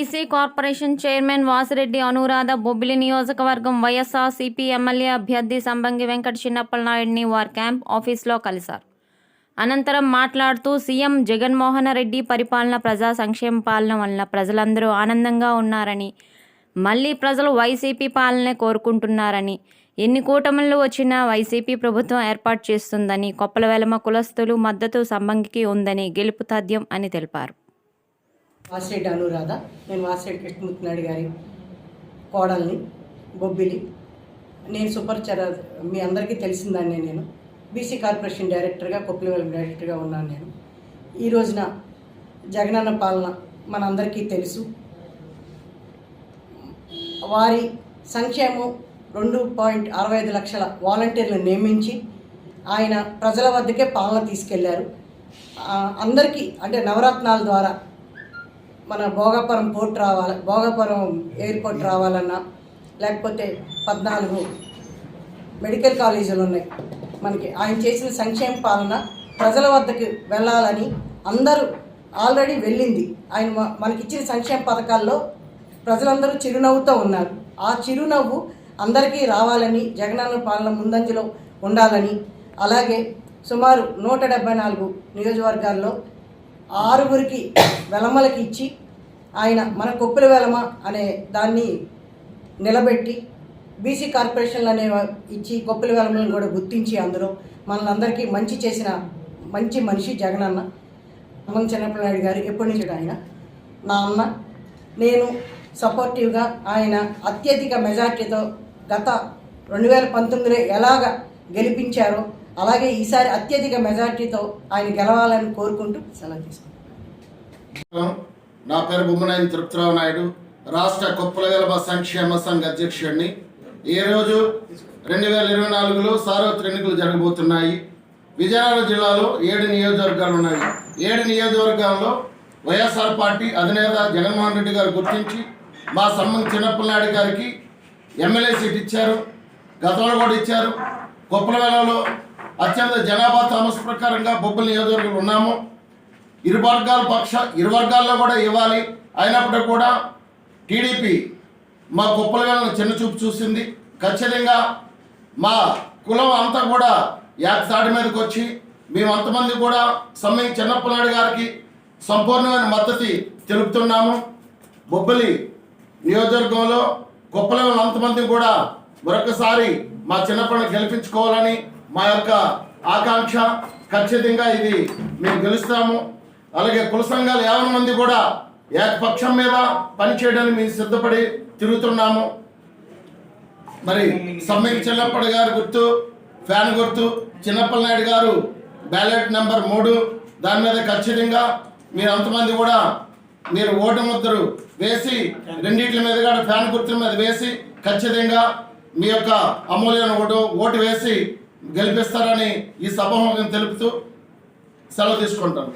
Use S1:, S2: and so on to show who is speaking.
S1: EC corporation chairman Vasireddy Anuradha Bobbili నియోజకవర్గం YSR CP MLA అభ్యర్థి సంబంగి వెంకట చిన్నప్పలనాయుడిని వారి క్యాంప్ ఆఫీస్లో కలిశారు. అనంతరం మాట్లాడుతూ సీఎం జగన్మోహన్ రెడ్డి పరిపాలన ప్రజా సంక్షేమ పాలన వలన ప్రజలందరూ ఆనందంగా ఉన్నారని మళ్ళీ ప్రజలు వైసీపీ పాలనే కోరుకుంటున్నారని ఎన్ని కూటములు వచ్చినా వైసీపీ ప్రభుత్వం ఏర్పాటు చేస్తుందని కొప్పల వెలమ కులస్తులు మద్దతు సంబంగికి ఉందని గెలుపు తథ్యం అని తెలిపారు.
S2: వాసిరెడ్డి అనురాధ నేను వాసిరెడ్డి కృష్ణమూర్తి నాయుడు గారి కోడల్ని బొబ్బిలి. నేను సుపరిచర మీ అందరికీ తెలిసిందాన్ని నేను. బీసీ కార్పొరేషన్ డైరెక్టర్గా కొప్పలివల్ డైరెక్టర్గా ఉన్నాను నేను. ఈ రోజున జగనన్న పాలన మనందరికీ తెలుసు. వారి సంక్షేమం రెండు పాయింట్ అరవై ఐదు లక్షల వాలంటీర్లను నియమించి ఆయన ప్రజల వద్దకే పాలన తీసుకెళ్ళారు. అందరికీ అంటే నవరత్నాల ద్వారా మన భోగాపురం పోర్ట్ రావాలి భోగాపురం ఎయిర్పోర్ట్ రావాలన్నా లేకపోతే పద్నాలుగు మెడికల్ కాలేజీలు ఉన్నాయి. మనకి ఆయన చేసిన సంక్షేమ పాలన ప్రజల వద్దకు వెళ్ళాలని అందరూ ఆల్రెడీ వెళ్ళింది. ఆయన మనకిచ్చిన సంక్షేమ పథకాల్లో ప్రజలందరూ చిరునవ్వుతో ఉన్నారు. ఆ చిరునవ్వు అందరికీ రావాలని జగనన్న పాలన ముందంజలో ఉండాలని అలాగే సుమారు నూట డెబ్బై నాలుగు నియోజకవర్గాల్లో ఆరుగురికి వెలమలకి ఇచ్చి ఆయన మన కొప్పుల వెలమ అనే దాన్ని నిలబెట్టి బీసీ కార్పొరేషన్లు అనే ఇచ్చి కొప్పుల వెలమలను కూడా గుర్తించి అందులో మనందరికీ మంచి చేసిన మంచి మనిషి జగనన్న. అమ్మ చిన్నప్పటి నాయుడు గారు ఎప్పటి నుంచి ఆయన. నా అన్న నేను సపోర్టివ్గా ఆయన అత్యధిక మెజార్టీతో గత రెండు వేల పంతొమ్మిదిలో ఎలాగ గెలిపించారో అలాగే ఈసారి అత్యధిక మెజార్టీతో ఆయన గెలవాలని కోరుకుంటూ సెలవు తీసుకుంటాను
S3: నా పేరు బొమ్మనాయని తృప్తిరావు నాయుడు. రాష్ట్ర కుప్పలగలభ సంక్షేమ సంఘ అధ్యక్షుడిని. ఈరోజు రెండు వేల ఇరవై నాలుగులో సార్వత్రిక ఎన్నికలు జరగబోతున్నాయి. విజయనగరం జిల్లాలో ఏడు నియోజకవర్గాలు ఉన్నాయి. ఏడు నియోజకవర్గాల్లో వైఎస్ఆర్ పార్టీ అధినేత జగన్మోహన్ రెడ్డి గారు గుర్తించి మా సంబంధం చిన్నప్పలనాయుడు గారికి ఎమ్మెల్యే సీట్ ఇచ్చారు గతంలో కూడా ఇచ్చారు. కుప్పలవేలలో అత్యంత జనాభా థామస్ ప్రకారంగా బొబ్బుల నియోజకవర్గంలో ఉన్నాము. ఇరు వర్గాల పక్ష ఇరు వర్గాల్లో కూడా ఇవ్వాలి. అయినప్పటికీ కూడా టీడీపీ మా కుప్పల చిన్న చూపు చూసింది. ఖచ్చితంగా మా కులం అంతా కూడా ఏకతాటి మీదకి వచ్చి మేము అంతమంది కూడా సమ్మె చిన్నప్పనాయుడు గారికి సంపూర్ణమైన మద్దతు తెలుపుతున్నాము. బొబ్బలి నియోజకవర్గంలో కుప్పల అంతమంది కూడా మరొకసారి మా చిన్నప్పని గెలిపించుకోవాలని మా యొక్క ఆకాంక్ష ఖచ్చితంగా ఇది మేము గెలుస్తాము. అలాగే కుల సంఘాలు యాభై మంది కూడా ఏకపక్షం మీద పనిచేయడానికి మేము సిద్ధపడి తిరుగుతున్నాము. మరి సమ్మెకి చిన్నప్పటి గారు గుర్తు ఫ్యాన్ గుర్తు చిన్నప్పల నాయుడు గారు బ్యాలెట్ నెంబర్ మూడు. దాని మీద ఖచ్చితంగా మీరు అంతమంది కూడా మీరు ఓటు ముద్దరు వేసి రెండింటి మీద కూడా ఫ్యాన్ గుర్తుల మీద వేసి ఖచ్చితంగా మీ యొక్క అమూల్యమైన ఓటు ఓటు వేసి గెలిపిస్తారని ఈ సభాముఖం తెలుపుతూ సెలవు తీసుకుంటాను